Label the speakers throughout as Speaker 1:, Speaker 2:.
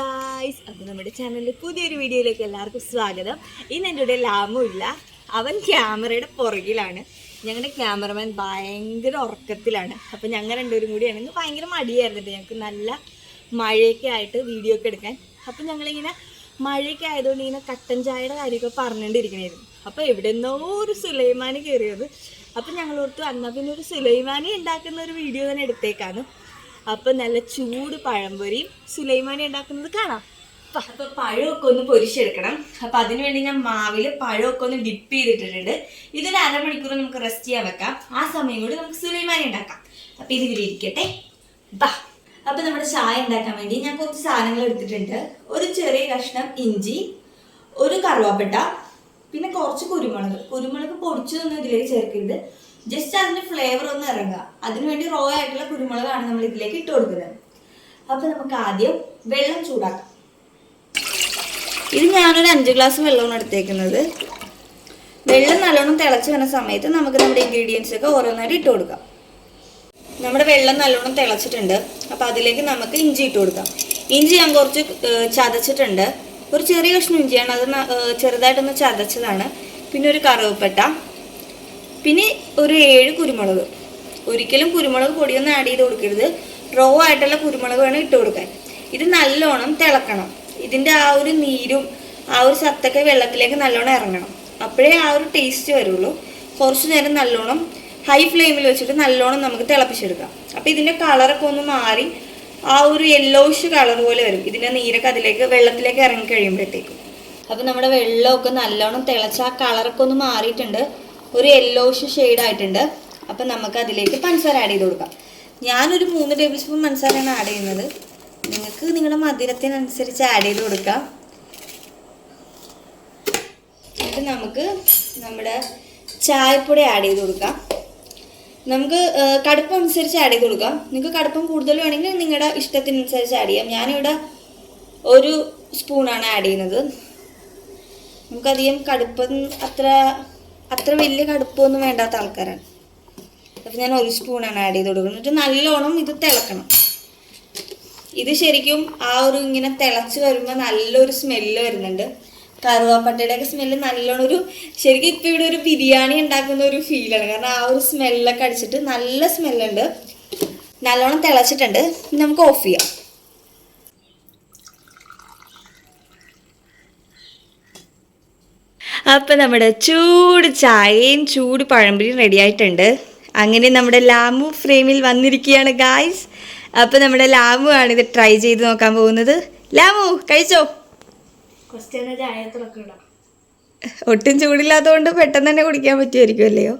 Speaker 1: guys അപ്പോൾ നമ്മുടെ ചാനലിൽ പുതിയൊരു വീഡിയോയിലേക്ക് എല്ലാവർക്കും സ്വാഗതം ഇന്ന് എൻ്റെ കൂടെ ഇല്ല അവൻ ക്യാമറയുടെ പുറകിലാണ് ഞങ്ങളുടെ ക്യാമറമാൻ ഭയങ്കര ഉറക്കത്തിലാണ് അപ്പോൾ ഞങ്ങൾ രണ്ടുപേരും കൂടിയാണ് ഇന്ന് ഭയങ്കര മടിയായിരുന്നു ഞങ്ങൾക്ക് നല്ല മഴയൊക്കെ ആയിട്ട് വീഡിയോ ഒക്കെ എടുക്കാൻ അപ്പോൾ ഞങ്ങളിങ്ങനെ മഴയൊക്കെ ആയതുകൊണ്ട് ഇങ്ങനെ കട്ടൻ ചായയുടെ കാര്യമൊക്കെ പറഞ്ഞുകൊണ്ടിരിക്കണായിരുന്നു അപ്പോൾ എവിടെന്നോ ഒരു സുലൈമാനി കയറിയത് അപ്പോൾ ഞങ്ങൾ ഓർത്തു പിന്നെ ഒരു സുലൈമാനി ഉണ്ടാക്കുന്ന ഒരു വീഡിയോ തന്നെ എടുത്തേക്കാണ് അപ്പൊ നല്ല ചൂട് പഴംപൊരിയും സുലൈമാനി ഉണ്ടാക്കുന്നത് കാണാം അപ്പോൾ പഴമൊക്കെ ഒന്ന് പൊരിച്ചെടുക്കണം അപ്പോൾ അതിനുവേണ്ടി ഞാൻ മാവിൽ പഴമൊക്കെ ഒന്ന് ഡിപ്പ് ചെയ്തിട്ടിട്ടുണ്ട് ഇതൊരു അരമണിക്കൂർ നമുക്ക് റെസ്റ്റ് ചെയ്യാൻ വെക്കാം ആ സമയം കൂടി നമുക്ക് സുലൈമാനി ഉണ്ടാക്കാം അപ്പോൾ ഇത് ഇരിക്കട്ടെ ബാ അപ്പോൾ നമ്മുടെ ചായ ഉണ്ടാക്കാൻ വേണ്ടി ഞാൻ കുറച്ച് സാധനങ്ങൾ എടുത്തിട്ടുണ്ട് ഒരു ചെറിയ കഷ്ണം ഇഞ്ചി ഒരു കറുവാപ്പട്ട പിന്നെ കുറച്ച് കുരുമുളക് കുരുമുളക് പൊടിച്ചതൊന്നും ഇതിലേക്ക് ചേർക്കരുത് ജസ്റ്റ് അതിന്റെ ഫ്ലേവർ ഒന്ന് ഇറങ്ങുക അതിനുവേണ്ടി റോ ആയിട്ടുള്ള കുരുമുളകാണ് നമ്മൾ ഇതിലേക്ക് ഇട്ട് കൊടുക്കുന്നത് അപ്പൊ നമുക്ക് ആദ്യം വെള്ളം ചൂടാക്കാം ഇത് ഞാനൊരു അഞ്ച് ഗ്ലാസ് വെള്ളമാണ് എടുത്തേക്കുന്നത് വെള്ളം നല്ലോണം തിളച്ച് വരുന്ന സമയത്ത് നമുക്ക് നമ്മുടെ ഇൻഗ്രീഡിയൻസ് ഒക്കെ ഓരോന്നായിട്ട് ഇട്ട് കൊടുക്കാം നമ്മുടെ വെള്ളം നല്ലോണം തിളച്ചിട്ടുണ്ട് അപ്പോൾ അതിലേക്ക് നമുക്ക് ഇഞ്ചി ഇട്ട് കൊടുക്കാം ഇഞ്ചി ഞാൻ കുറച്ച് ചതച്ചിട്ടുണ്ട് ഒരു ചെറിയ കഷ്ണം ഇഞ്ചിയാണ് അത് ചെറുതായിട്ടൊന്ന് ചതച്ചതാണ് പിന്നെ ഒരു കറുവപ്പെട്ട പിന്നെ ഒരു ഏഴ് കുരുമുളക് ഒരിക്കലും കുരുമുളക് പൊടിയൊന്നും ആഡ് ചെയ്ത് കൊടുക്കരുത് റോ ആയിട്ടുള്ള കുരുമുളക് വേണം ഇട്ട് കൊടുക്കാൻ ഇത് നല്ലോണം തിളക്കണം ഇതിൻ്റെ ആ ഒരു നീരും ആ ഒരു സത്തൊക്കെ വെള്ളത്തിലേക്ക് നല്ലോണം ഇറങ്ങണം അപ്പോഴേ ആ ഒരു ടേസ്റ്റ് വരുള്ളൂ കുറച്ച് നേരം നല്ലോണം ഹൈ ഫ്ലെയിമിൽ വെച്ചിട്ട് നല്ലോണം നമുക്ക് തിളപ്പിച്ചെടുക്കാം അപ്പോൾ ഇതിൻ്റെ കളറൊക്കെ ഒന്ന് മാറി ആ ഒരു യെല്ലോഷ് കളർ പോലെ വരും ഇതിൻ്റെ നീരൊക്കെ അതിലേക്ക് വെള്ളത്തിലേക്ക് ഇറങ്ങി കഴിയുമ്പോഴത്തേക്കും അപ്പോൾ നമ്മുടെ വെള്ളമൊക്കെ നല്ലോണം തിളച്ച് ആ കളറൊക്കെ ഒന്ന് മാറിയിട്ടുണ്ട് ഒരു യെല്ലോഷ് ആയിട്ടുണ്ട് അപ്പം നമുക്ക് അതിലേക്ക് പഞ്ചസാര ആഡ് ചെയ്ത് കൊടുക്കാം ഞാനൊരു മൂന്ന് ടേബിൾ സ്പൂൺ പഞ്ചസാരയാണ് ആഡ് ചെയ്യുന്നത് നിങ്ങൾക്ക് നിങ്ങളുടെ മധുരത്തിനനുസരിച്ച് ആഡ് ചെയ്ത് കൊടുക്കാം എന്നിട്ട് നമുക്ക് നമ്മുടെ ചായപ്പൊടി ആഡ് ചെയ്ത് കൊടുക്കാം നമുക്ക് കടുപ്പം അനുസരിച്ച് ആഡ് ചെയ്ത് കൊടുക്കാം നിങ്ങൾക്ക് കടുപ്പം കൂടുതൽ വേണമെങ്കിൽ നിങ്ങളുടെ ഇഷ്ടത്തിനനുസരിച്ച് ആഡ് ചെയ്യാം ഞാനിവിടെ ഒരു സ്പൂണാണ് ആഡ് ചെയ്യുന്നത് നമുക്കധികം കടുപ്പം അത്ര അത്ര വലിയ കടുപ്പൊന്നും വേണ്ടാത്ത ആൾക്കാരാണ് അപ്പം ഞാൻ ഒരു സ്പൂണാണ് ആഡ് ചെയ്ത് കൊടുക്കുന്നത് എന്നിട്ട് നല്ലോണം ഇത് തിളക്കണം ഇത് ശരിക്കും ആ ഒരു ഇങ്ങനെ തിളച്ച് വരുമ്പോൾ നല്ലൊരു സ്മെല്ല് വരുന്നുണ്ട് കറുവാപ്പട്ടയുടെയൊക്കെ സ്മെല്ല് നല്ലോണം ഒരു ശരിക്കും ഇപ്പോൾ ഇവിടെ ഒരു ബിരിയാണി ഉണ്ടാക്കുന്ന ഒരു ഫീലാണ് കാരണം ആ ഒരു സ്മെല്ലൊക്കെ അടിച്ചിട്ട് നല്ല സ്മെല്ലുണ്ട് നല്ലോണം തിളച്ചിട്ടുണ്ട് നമുക്ക് ഓഫ് ചെയ്യാം അപ്പം നമ്മുടെ ചൂട് ചായയും ചൂട് പഴംപൊരിയും റെഡി ആയിട്ടുണ്ട് അങ്ങനെ നമ്മുടെ ലാമു ഫ്രെയിമിൽ വന്നിരിക്കുകയാണ് ഗായ്സ് അപ്പം നമ്മുടെ ലാമു ആണ് ഇത് ട്രൈ ചെയ്ത് നോക്കാൻ പോകുന്നത് ലാമു കഴിച്ചോ ഒട്ടും ചൂടില്ലാത്തതുകൊണ്ട് പെട്ടെന്ന് തന്നെ കുടിക്കാൻ പറ്റുമായിരിക്കും അല്ലയോ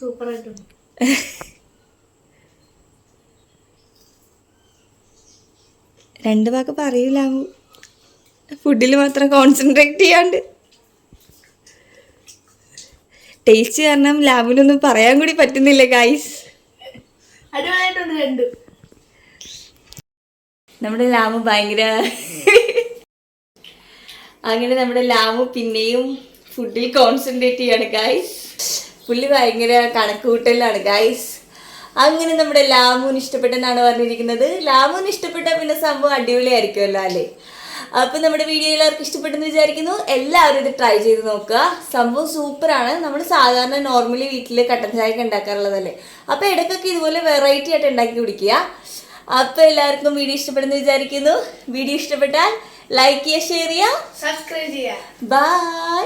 Speaker 2: സൂപ്പറായിട്ടുണ്ട്
Speaker 1: രണ്ട് വാക്ക് പറയില്ല ഫുഡിൽ മാത്രം കോൺസെൻട്രേറ്റ് ചെയ്യാണ്ട് ടേസ്റ്റ് കാരണം ലാബിനൊന്നും പറയാൻ കൂടി പറ്റുന്നില്ല ഗൈസ് നമ്മുടെ ലാമു ഭയങ്കര അങ്ങനെ നമ്മുടെ ലാമു പിന്നെയും ഫുഡിൽ കോൺസെൻട്രേറ്റ് ചെയ്യാണ് ഗൈസ് പുള്ളി ഭയങ്കര കണക്കുകൂട്ടലാണ് ഗൈസ് അങ്ങനെ നമ്മുടെ ലാമൂൻ ഇഷ്ടപ്പെട്ടെന്നാണ് പറഞ്ഞിരിക്കുന്നത് ലാമൂൻ ഇഷ്ടപ്പെട്ട പിന്നെ സംഭവം അടിപൊളിയായിരിക്കുമല്ലോ അല്ലേ അപ്പൊ നമ്മുടെ വീഡിയോ എല്ലാവർക്കും ഇഷ്ടപ്പെട്ടെന്ന് വിചാരിക്കുന്നു എല്ലാവരും ഇത് ട്രൈ ചെയ്ത് നോക്കുക സംഭവം സൂപ്പറാണ് നമ്മൾ സാധാരണ നോർമലി വീട്ടിൽ കട്ടൻ ചായക്ക് ഉണ്ടാക്കാറുള്ളതല്ലേ അപ്പൊ ഇടയ്ക്കൊക്കെ ഇതുപോലെ വെറൈറ്റി ആയിട്ട് ഉണ്ടാക്കി കുടിക്കുക അപ്പൊ എല്ലാവർക്കും വീഡിയോ ഇഷ്ടപ്പെടുന്നു വിചാരിക്കുന്നു വീഡിയോ ഇഷ്ടപ്പെട്ടാൽ ലൈക്ക് ചെയ്യുക ഷെയർ ചെയ്യുക
Speaker 2: സബ്സ്ക്രൈബ് ചെയ്യുക
Speaker 1: ബൈ